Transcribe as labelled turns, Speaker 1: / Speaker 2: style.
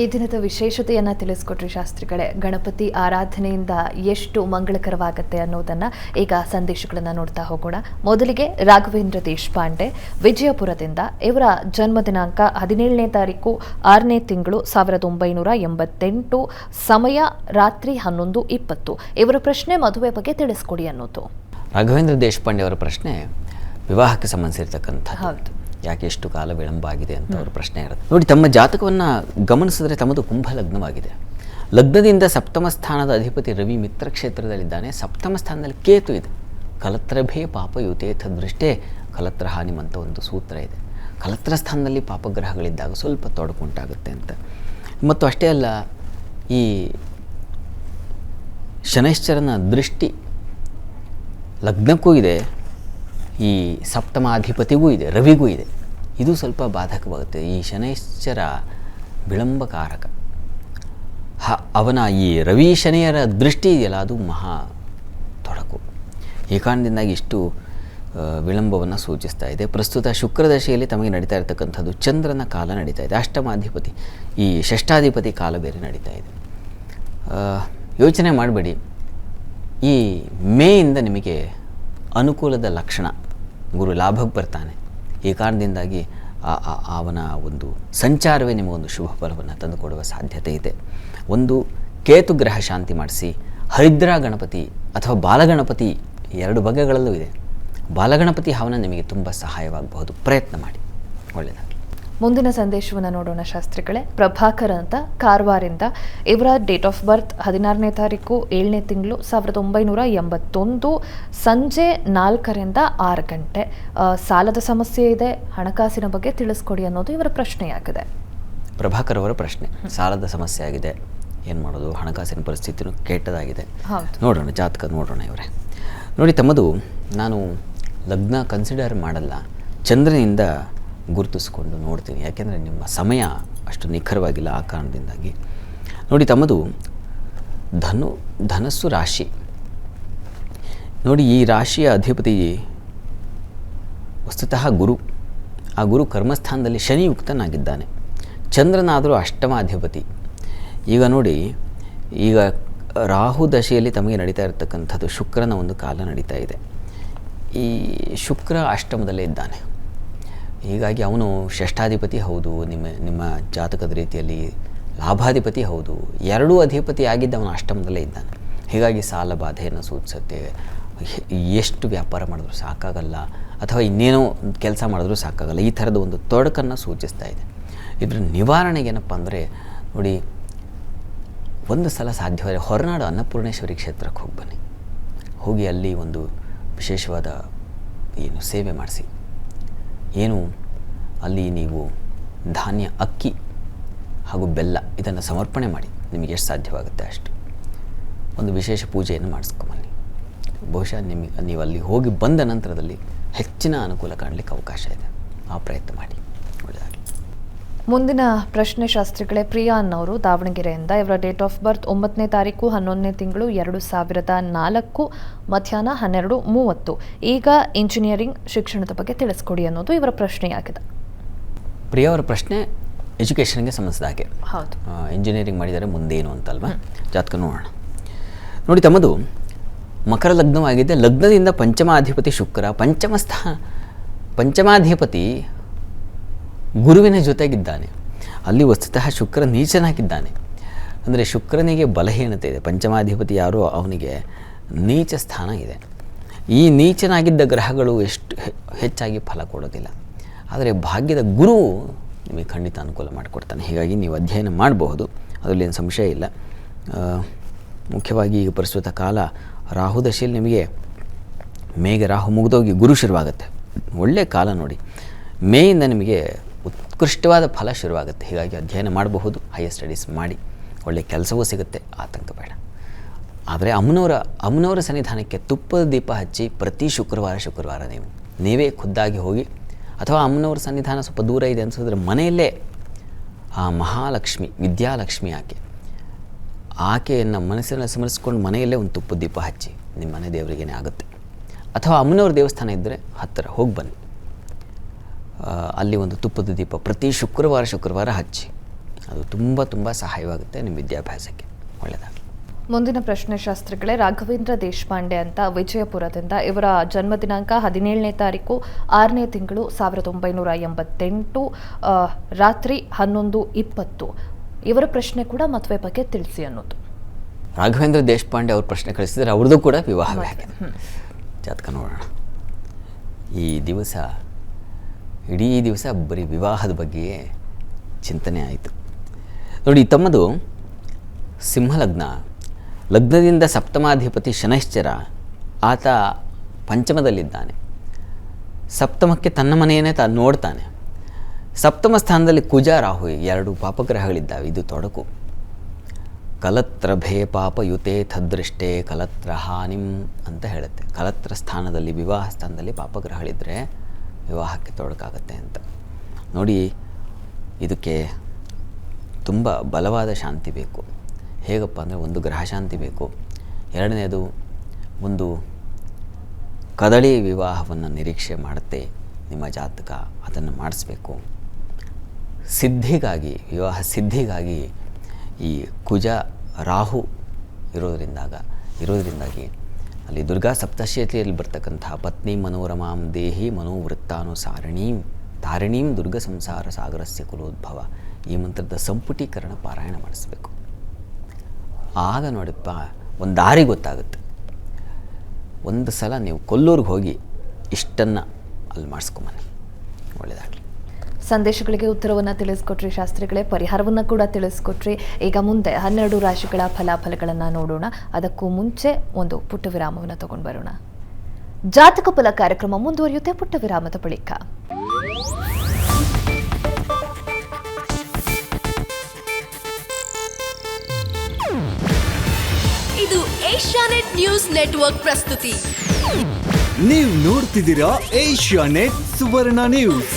Speaker 1: ಈ ದಿನದ ವಿಶೇಷತೆಯನ್ನು ತಿಳಿಸ್ಕೊಟ್ರಿ ಶಾಸ್ತ್ರಿಗಳೇ. ಗಣಪತಿ ಆರಾಧನೆಯಿಂದ ಎಷ್ಟು ಮಂಗಳಕರವಾಗುತ್ತೆ ಅನ್ನೋದನ್ನ ಈಗ ಸಂದೇಶಗಳನ್ನು ನೋಡ್ತಾ ಹೋಗೋಣ. ಮೊದಲಿಗೆ ರಾಘವೇಂದ್ರ ದೇಶಪಾಂಡೆ ವಿಜಯಪುರದಿಂದ ಇವರ ಜನ್ಮ ದಿನಾಂಕ ಹದಿನೇಳನೇ ತಾರೀಕು ಆರನೇ ತಿಂಗಳು ಸಾವಿರದ ಒಂಬೈನೂರ ಎಂಬತ್ತೆಂಟು ಸಮಯ ರಾತ್ರಿ ಹನ್ನೊಂದು ಇಪ್ಪತ್ತು. ಇವರ ಪ್ರಶ್ನೆ ಮದುವೆ ಬಗ್ಗೆ ತಿಳಿಸ್ಕೊಡಿ ಅನ್ನೋದು.
Speaker 2: ರಾಘವೇಂದ್ರ ದೇಶಪಾಂಡೆ ಅವರ ಪ್ರಶ್ನೆ ವಿವಾಹಕ್ಕೆ ಸಂಬಂಧಿಸಿರ್ತಕ್ಕಂಥ
Speaker 1: ಹೌದು.
Speaker 2: ಯಾಕೆ ಎಷ್ಟು ಕಾಲ ವಿಳಂಬ ಆಗಿದೆ ಅಂತ ಅವ್ರ ಪ್ರಶ್ನೆ ಇರುತ್ತೆ. ನೋಡಿ ತಮ್ಮ ಜಾತಕವನ್ನು ಗಮನಿಸಿದ್ರೆ ತಮ್ಮದು ಕುಂಭ ಲಗ್ನವಾಗಿದೆ ಲಗ್ನದಿಂದ ಸಪ್ತಮ ಸ್ಥಾನದ ಅಧಿಪತಿ ರವಿ ಮಿತ್ರ ಕ್ಷೇತ್ರದಲ್ಲಿದ್ದಾನೆ. ಸಪ್ತಮ ಸ್ಥಾನದಲ್ಲಿ ಕೇತು ಇದೆ. ಕಲತ್ರಭೇ ಪಾಪಯುತೇಥ ದೃಷ್ಟೇ ಕಲತ್ರ ಹಾನಿಮಂತ ಒಂದು ಸೂತ್ರ ಇದೆ. ಕಲತ್ರ ಸ್ಥಾನದಲ್ಲಿ ಪಾಪಗ್ರಹಗಳಿದ್ದಾಗ ಸ್ವಲ್ಪ ತೊಡಕುಂಟಾಗುತ್ತೆ ಅಂತ. ಮತ್ತು ಅಷ್ಟೇ ಅಲ್ಲ ಈ ಶನೈಶ್ಚರನ ದೃಷ್ಟಿ ಲಗ್ನಕ್ಕೂ ಇದೆ. ಈ ಸಪ್ತಮಾಧಿಪತಿಗೂ ಇದೆ, ರವಿಗೂ ಇದೆ. ಇದು ಸ್ವಲ್ಪ ಬಾಧಕವಾಗುತ್ತೆ ಈ ಶನೈಶ್ಚರ ವಿಳಂಬಕಾರಕ. ಹ, ಅವನ ಈ ರವಿ ಶನಿಯರ ದೃಷ್ಟಿ ಇದೆಯಲ್ಲ, ಅದು ಮಹಾ ತೊಡಕು. ಈ ಕಾರಣದಿಂದಾಗಿ ಇಷ್ಟು ವಿಳಂಬವನ್ನು ಸೂಚಿಸ್ತಾ ಇದೆ. ಪ್ರಸ್ತುತ ಶುಕ್ರದಶೆಯಲ್ಲಿ ತಮಗೆ ನಡೀತಾ ಇರತಕ್ಕಂಥದ್ದು ಚಂದ್ರನ ಕಾಲ ನಡೀತಾ ಇದೆ. ಅಷ್ಟಮಾಧಿಪತಿ, ಈ ಷಷ್ಠಾಧಿಪತಿ ಕಾಲ ಬೇರೆ ನಡೀತಾ ಇದೆ. ಯೋಚನೆ ಮಾಡಬೇಡಿ. ಈ ಮೇಯಿಂದ ನಿಮಗೆ ಅನುಕೂಲದ ಲಕ್ಷಣ. ಗುರು ಲಾಭಕ್ಕೆ ಬರ್ತಾನೆ. ಈ ಕಾರಣದಿಂದಾಗಿ ಅವನ ಒಂದು ಸಂಚಾರವೇ ನಿಮಗೊಂದು ಶುಭ ಫಲವನ್ನು ತಂದುಕೊಡುವ ಸಾಧ್ಯತೆ ಇದೆ. ಒಂದು ಕೇತು ಗ್ರಹ ಶಾಂತಿ ಮಾಡಿಸಿ, ಹರಿದ್ರಾ ಗಣಪತಿ ಅಥವಾ ಬಾಲಗಣಪತಿ ಎರಡು ಬಗೆಗಳಲ್ಲೂ ಇದೆ. ಬಾಲಗಣಪತಿ ಹವನ ನಿಮಗೆ ತುಂಬ ಸಹಾಯವಾಗಬಹುದು. ಪ್ರಯತ್ನ ಮಾಡಿ. ಒಳ್ಳೆಯದಾಗಲಿ
Speaker 1: ಮುಂದಿನ ಸಂದೇಶವನ್ನು ನೋಡೋಣ ಶಾಸ್ತ್ರಿಗಳೇ. ಪ್ರಭಾಕರ್ ಅಂತ ಕಾರವಾರಿಂದ ಇವರ ಡೇಟ್ ಆಫ್ ಬರ್ತ್ ಹದಿನಾರನೇ ತಾರೀಕು ಏಳನೇ ತಿಂಗಳು ಸಾವಿರದ ಒಂಬೈನೂರ ಎಂಬತ್ತೊಂದು ಸಂಜೆ ನಾಲ್ಕರಿಂದ ಆರು ಗಂಟೆ. ಸಾಲದ ಸಮಸ್ಯೆ ಇದೆ ಹಣಕಾಸಿನ ಬಗ್ಗೆ ತಿಳಿಸ್ಕೊಡಿ ಅನ್ನೋದು ಇವರ ಪ್ರಶ್ನೆಯಾಗಿದೆ.
Speaker 2: ಪ್ರಭಾಕರ್ ಅವರ ಪ್ರಶ್ನೆ. ಸಾಲದ ಸಮಸ್ಯೆ ಆಗಿದೆ ಏನು ಮಾಡೋದು ಹಣಕಾಸಿನ ಪರಿಸ್ಥಿತಿನೂ ಕೆಟ್ಟದಾಗಿದೆ.
Speaker 1: ಹೌದು.
Speaker 2: ನೋಡೋಣ ಜಾತಕ ನೋಡೋಣ ಇವರೇ. ನೋಡಿ ತಮ್ಮದು ನಾನು ಲಗ್ನ ಕನ್ಸಿಡರ್ ಮಾಡಲ್ಲ. ಚಂದ್ರನಿಂದ ಗುರುತಿಸ್ಕೊಂಡು ನೋಡ್ತೀನಿ ಯಾಕೆಂದರೆ ನಿಮ್ಮ ಸಮಯ ಅಷ್ಟು ನಿಖರವಾಗಿಲ್ಲ ಆ ಕಾರಣದಿಂದಾಗಿ. ನೋಡಿ ತಮ್ಮದು ಧನು, ಧನಸ್ಸು ರಾಶಿ. ನೋಡಿ ಈ ರಾಶಿಯ ಅಧಿಪತಿ ವಸ್ತುತಃ ಗುರು. ಆ ಗುರು ಕರ್ಮಸ್ಥಾನದಲ್ಲಿ ಶನಿಯುಕ್ತನಾಗಿದ್ದಾನೆ. ಚಂದ್ರನಾದರೂ ಅಷ್ಟಮಾಧಿಪತಿ ಈಗ ನೋಡಿ, ಈಗ ರಾಹು ದಶೆಯಲ್ಲಿ ತಮಗೆ ನಡೀತಾ ಇರತಕ್ಕಂಥದ್ದು ಶುಕ್ರನ ಒಂದು ಕಾಲ ನಡೀತಾ ಇದೆ. ಈ ಶುಕ್ರ ಅಷ್ಟಮದಲ್ಲೇ ಇದ್ದಾನೆ. ಹೀಗಾಗಿ ಅವನು ಷಷ್ಠಾಧಿಪತಿ ಹೌದು, ನಿಮ್ಮ ನಿಮ್ಮ ಜಾತಕದ ರೀತಿಯಲ್ಲಿ ಲಾಭಾಧಿಪತಿ ಹೌದು. ಎರಡೂ ಅಧಿಪತಿ ಆಗಿದ್ದ ಅವನು ಅಷ್ಟಮದಲ್ಲೇ ಇದ್ದಾನೆ. ಹೀಗಾಗಿ ಸಾಲ ಬಾಧೆಯನ್ನು ಸೂಚಿಸುತ್ತೆ. ಎಷ್ಟು ವ್ಯಾಪಾರ ಮಾಡಿದ್ರು ಸಾಕಾಗಲ್ಲ, ಅಥವಾ ಇನ್ನೇನೋ ಕೆಲಸ ಮಾಡಿದ್ರೂ ಸಾಕಾಗಲ್ಲ. ಈ ಥರದ ಒಂದು ತೊಡಕನ್ನು ಸೂಚಿಸ್ತಾ ಇದೆ. ಇದರ ನಿವಾರಣೆಗೇನಪ್ಪ ಅಂದರೆ, ನೋಡಿ, ಒಂದು ಸಲ ಸಾಧ್ಯವಾದರೆ ಹೊರನಾಡು ಅನ್ನಪೂರ್ಣೇಶ್ವರಿ ಕ್ಷೇತ್ರಕ್ಕೆ ಹೋಗಿ ಬನ್ನಿ. ಹೋಗಿ ಅಲ್ಲಿ ಒಂದು ವಿಶೇಷವಾದ ಏನು ಸೇವೆ ಮಾಡಿಸಿ. ಏನು? ಅಲ್ಲಿ ನೀವು ಧಾನ್ಯ, ಅಕ್ಕಿ ಹಾಗೂ ಬೆಲ್ಲ ಇದನ್ನು ಸಮರ್ಪಣೆ ಮಾಡಿ. ನಿಮಗೆ ಎಷ್ಟು ಸಾಧ್ಯವಾಗುತ್ತೆ ಅಷ್ಟು? ಒಂದು ವಿಶೇಷ ಪೂಜೆಯನ್ನು ಮಾಡಿಸ್ಕೊಂಬನ್ನಿ. ಬಹುಶಃ ನಿಮಗೆ, ನೀವು ಅಲ್ಲಿ ಹೋಗಿ ಬಂದ ನಂತರದಲ್ಲಿ ಹೆಚ್ಚಿನ ಅನುಕೂಲ ಕಾಣಲಿಕ್ಕೆ ಅವಕಾಶ ಇದೆ. ಆ ಪ್ರಯತ್ನ ಮಾಡಿ.
Speaker 1: ಮುಂದಿನ ಪ್ರಶ್ನೆ ಶಾಸ್ತ್ರಿಗಳೇ ಪ್ರಿಯಾ ಅನ್ನೋರು ದಾವಣಗೆರೆಯಿಂದ. ಇವರ ಡೇಟ್ ಆಫ್ ಬರ್ತ್ ಒಂಬತ್ತನೇ ತಾರೀಕು ಹನ್ನೊಂದನೇ ತಿಂಗಳು ಎರಡು ಸಾವಿರದ ನಾಲ್ಕು ಮಧ್ಯಾಹ್ನ ಹನ್ನೆರಡು ಮೂವತ್ತು. ಈಗ ಇಂಜಿನಿಯರಿಂಗ್ ಶಿಕ್ಷಣದ ಬಗ್ಗೆ ತಿಳಿಸ್ಕೊಡಿ ಅನ್ನೋದು ಇವರ ಪ್ರಶ್ನೆಯಾಗಿದೆ.
Speaker 2: ಪ್ರಿಯವರ ಪ್ರಶ್ನೆ ಎಜುಕೇಷನ್ಗೆ ಸಂಬಂಧಿಸಿದ ಹಾಗೆ.
Speaker 1: ಹೌದು.
Speaker 2: ಇಂಜಿನಿಯರಿಂಗ್ ಮಾಡಿದರೆ ಮುಂದೇನು ಅಂತಲ್ವಾ? ಜಾತಕ ನೋಡೋಣ. ನೋಡಿ ತಮ್ಮದು ಮಕರ ಲಗ್ನವಾಗಿದೆ. ಲಗ್ನದಿಂದ ಪಂಚಮಾಧಿಪತಿ ಶುಕ್ರ ಪಂಚಮ ಸ್ಥಾನ ಪಂಚಮಾಧಿಪತಿ ಗುರುವಿನ ಜೊತೆಗಿದ್ದಾನೆ. ಅಲ್ಲಿ ವಸ್ತುತಃ ಶುಕ್ರ ನೀಚನಾಗಿದ್ದಾನೆ. ಅಂದರೆ ಶುಕ್ರನಿಗೆ ಬಲಹೀನತೆ ಇದೆ. ಪಂಚಮಾಧಿಪತಿ ಯಾರೋ ಅವನಿಗೆ ನೀಚ ಸ್ಥಾನ ಇದೆ. ಈ ನೀಚನಾಗಿದ್ದ ಗ್ರಹಗಳು ಎಷ್ಟು ಹೆಚ್ಚಾಗಿ ಫಲ ಕೊಡೋದಿಲ್ಲ. ಆದರೆ ಭಾಗ್ಯದ ಗುರು ನಿಮಗೆ ಖಂಡಿತ ಅನುಕೂಲ ಮಾಡಿಕೊಡ್ತಾನೆ. ಹೀಗಾಗಿ ನೀವು ಅಧ್ಯಯನ ಮಾಡಬಹುದು. ಅದರಲ್ಲಿ ಏನು ಸಂಶಯ ಇಲ್ಲ. ಮುಖ್ಯವಾಗಿ ಈಗ ಪ್ರಸ್ತುತ ಕಾಲ ರಾಹು ದಶೆಯಲ್ಲಿ ನಿಮಗೆ ಮೇಗೆ ರಾಹು ಮುಗಿದೋಗಿ ಗುರು ಶುರುವಾಗುತ್ತೆ. ಒಳ್ಳೆಯ ಕಾಲ ನೋಡಿ. ಮೇಯಿಂದ ನಿಮಗೆ ಉತ್ಕೃಷ್ಟವಾದ ಫಲ ಶುರುವಾಗುತ್ತೆ. ಹೀಗಾಗಿ ಅಧ್ಯಯನ ಮಾಡಬಹುದು ಹೈಯರ್ ಸ್ಟಡೀಸ್ ಮಾಡಿ. ಒಳ್ಳೆಯ ಕೆಲಸವೂ ಸಿಗುತ್ತೆ, ಆತಂಕ ಬೇಡ. ಆದರೆ ಅಮ್ಮನವರ ಅಮ್ಮನವರ ಸನ್ನಿಧಾನಕ್ಕೆ ತುಪ್ಪದ ದೀಪ ಹಚ್ಚಿ ಪ್ರತಿ ಶುಕ್ರವಾರ ಶುಕ್ರವಾರ ನೀವು, ನೀವೇ ಖುದ್ದಾಗಿ ಹೋಗಿ, ಅಥವಾ ಅಮ್ಮನವರ ಸನ್ನಿಧಾನ ಸ್ವಲ್ಪ ದೂರ ಇದೆ ಅನಿಸಿದ್ರೆ ಮನೆಯಲ್ಲೇ ಆ ಮಹಾಲಕ್ಷ್ಮಿ, ವಿದ್ಯಾಲಕ್ಷ್ಮಿ ಆಕೆ, ಆಕೆಯನ್ನು ಮನಸ್ಸಿನಲ್ಲಿ ಸ್ಮರಿಸ್ಕೊಂಡು ಮನೆಯಲ್ಲೇ ಒಂದು ತುಪ್ಪದ ದೀಪ ಹಚ್ಚಿ ನಿಮ್ಮ ಮನೆ ದೇವರಿಗೇನೆ ಆಗುತ್ತೆ. ಅಥವಾ ಅಮ್ಮನವ್ರ ದೇವಸ್ಥಾನ ಇದ್ದರೆ ಹತ್ತಿರ ಹೋಗಿ ಬನ್ನಿ. ಅಲ್ಲಿ ಒಂದು ತುಪ್ಪದ ದೀಪ ಪ್ರತಿ ಶುಕ್ರವಾರ ಶುಕ್ರವಾರ ಹಚ್ಚಿ. ಅದು ತುಂಬ ತುಂಬ ಸಹಾಯವಾಗುತ್ತೆ ನಿಮ್ಮ ವಿದ್ಯಾಭ್ಯಾಸಕ್ಕೆ. ಒಳ್ಳೆಯದಾಗಲಿ.
Speaker 1: ಮುಂದಿನ ಪ್ರಶ್ನೆ ಶಾಸ್ತ್ರಗಳೇ ರಾಘವೇಂದ್ರ ದೇಶಪಾಂಡೆ ಅಂತ ವಿಜಯಪುರದಿಂದ ಇವರ ಜನ್ಮ ದಿನಾಂಕ ಹದಿನೇಳನೇ ತಾರೀಕು ಆರನೇ ತಿಂಗಳು ಸಾವಿರದ ಒಂಬೈನೂರ ಎಂಬತ್ತೆಂಟು ರಾತ್ರಿ ಹನ್ನೊಂದು ಇಪ್ಪತ್ತು. ಇವರ ಪ್ರಶ್ನೆ ಕೂಡ ಮದುವೆ ಬಗ್ಗೆ ತಿಳಿಸಿ ಅನ್ನೋದು.
Speaker 2: ರಾಘವೇಂದ್ರ ದೇಶಪಾಂಡೆ ಅವ್ರ ಪ್ರಶ್ನೆ ಕಳಿಸಿದ್ರೆ ಅವ್ರದ್ದು ಕೂಡ ವಿವಾಹವೇ ಆಗಿದೆ. ಜಾತಕ ನೋಡೋಣ. ಈ ದಿವಸ ಇಡೀ ದಿವಸ ಬರೀ ವಿವಾಹದ ಬಗ್ಗೆಯೇ ಚಿಂತನೆ ಆಯಿತು. ನೋಡಿ, ತಮ್ಮದು ಸಿಂಹಲಗ್ನ. ಲಗ್ನದಿಂದ ಸಪ್ತಮಾಧಿಪತಿ ಶನೈಶ್ಚರ ಆತ ಪಂಚಮದಲ್ಲಿದ್ದಾನೆ. ಸಪ್ತಮಕ್ಕೆ ತನ್ನ ಮನೆಯನ್ನೇ ತಾನು ನೋಡ್ತಾನೆ. ಸಪ್ತಮ ಸ್ಥಾನದಲ್ಲಿ ಕುಜ, ರಾಹು ಎರಡು ಪಾಪಗ್ರಹಗಳಿದ್ದಾವೆ. ಇದು ತೊಡಕು. ಕಲತ್ರಭೇ ಪಾಪಯುತೆ ತದೃಷ್ಟೇ ಕಲತ್ರ ಹಾನಿಂ ಅಂತ ಹೇಳುತ್ತೆ. ಕಲತ್ರ ಸ್ಥಾನದಲ್ಲಿ, ವಿವಾಹ ಸ್ಥಾನದಲ್ಲಿ ಪಾಪಗ್ರಹಗಳಿದ್ದರೆ ವಿವಾಹಕ್ಕೆ ತೊಡಕಾಗತ್ತೆ ಅಂತ. ನೋಡಿ, ಇದಕ್ಕೆ ತುಂಬ ಬಲವಾದ ಶಾಂತಿ ಬೇಕು. ಹೇಗಪ್ಪ ಅಂದರೆ ಒಂದು ಗ್ರಹ ಶಾಂತಿ ಬೇಕು. ಎರಡನೇದು, ಒಂದು ಕದಳಿ ವಿವಾಹವನ್ನು ನಿರೀಕ್ಷೆ ಮಾಡುತ್ತೆ ನಿಮ್ಮ ಜಾತಕ, ಅದನ್ನು ಮಾಡಿಸ್ಬೇಕು. ಸಿದ್ಧಿಗಾಗಿ, ವಿವಾಹ ಸಿದ್ಧಿಗಾಗಿ ಈ ಕುಜ ರಾಹು ಇರೋದರಿಂದಾಗ, ಇರೋದರಿಂದಾಗಿ ಅಲ್ಲಿ ದುರ್ಗಾ ಸಪ್ತಶತಿಯಲ್ಲಿ ಬರ್ತಕ್ಕಂತಹ ಪತ್ನಿ ಮನೋರಮಾಂ ದೇಹಿ ಮನೋವೃತ್ತಾನುಸಾರಣೀಂ ತಾರಿಣೀಂ ದುರ್ಗ ಸಂಸಾರ ಸಾಗರಸ್ಯ ಕುಲೋದ್ಭವ ಈ ಮಂತ್ರದ ಸಂಪುಟೀಕರಣ ಪಾರಾಯಣ ಮಾಡಿಸ್ಬೇಕು. ಆಗ ನೋಡಪ್ಪ, ಒಂದು ದಾರಿ ಗೊತ್ತಾಗುತ್ತೆ. ಒಂದು ಸಲ ನೀವು ಕೊಲ್ಲೂರಿಗೆ ಹೋಗಿ ಇಷ್ಟನ್ನು ಅಲ್ಲಿ ಮಾಡಿಸ್ಕೊಂಬನ್ನಿ ಒಳ್ಳೆಯದಾಗಲಿ
Speaker 1: ಸಂದೇಶಗಳಿಗೆ ಉತ್ತರವನ್ನು ತಿಳಿಸ್ಕೊಟ್ರಿ ಶಾಸ್ತ್ರಿಗಳೇ ಪರಿಹಾರವನ್ನು ಕೂಡ ತಿಳಿಸ್ಕೊಟ್ರಿ. ಈಗ ಮುಂದೆ ಹನ್ನೆರಡು ರಾಶಿಗಳ ಫಲಾಫಲಗಳನ್ನು ನೋಡೋಣ. ಅದಕ್ಕೂ ಮುಂಚೆ ಒಂದು ಪುಟ್ಟ ವಿರಾಮವನ್ನು ತಗೊಂಡು ಬರೋಣ. ಜಾತಕ ಫಲ ಕಾರ್ಯಕ್ರಮ ಮುಂದುವರಿಯುತ್ತೆ ಪುಟ್ಟ ವಿರಾಮದ ಬಳಿಕ.
Speaker 3: ಇದು ಏಷ್ಯಾನೆಟ್ ನ್ಯೂಸ್ ನೆಟ್ವರ್ಕ್ ಪ್ರಸ್ತುತಿ.
Speaker 4: ನೀವು ನೋಡ್ತಿದ್ದೀರಾ ಏಷ್ಯಾ ನೆಟ್ ಸುವರ್ಣ ನ್ಯೂಸ್.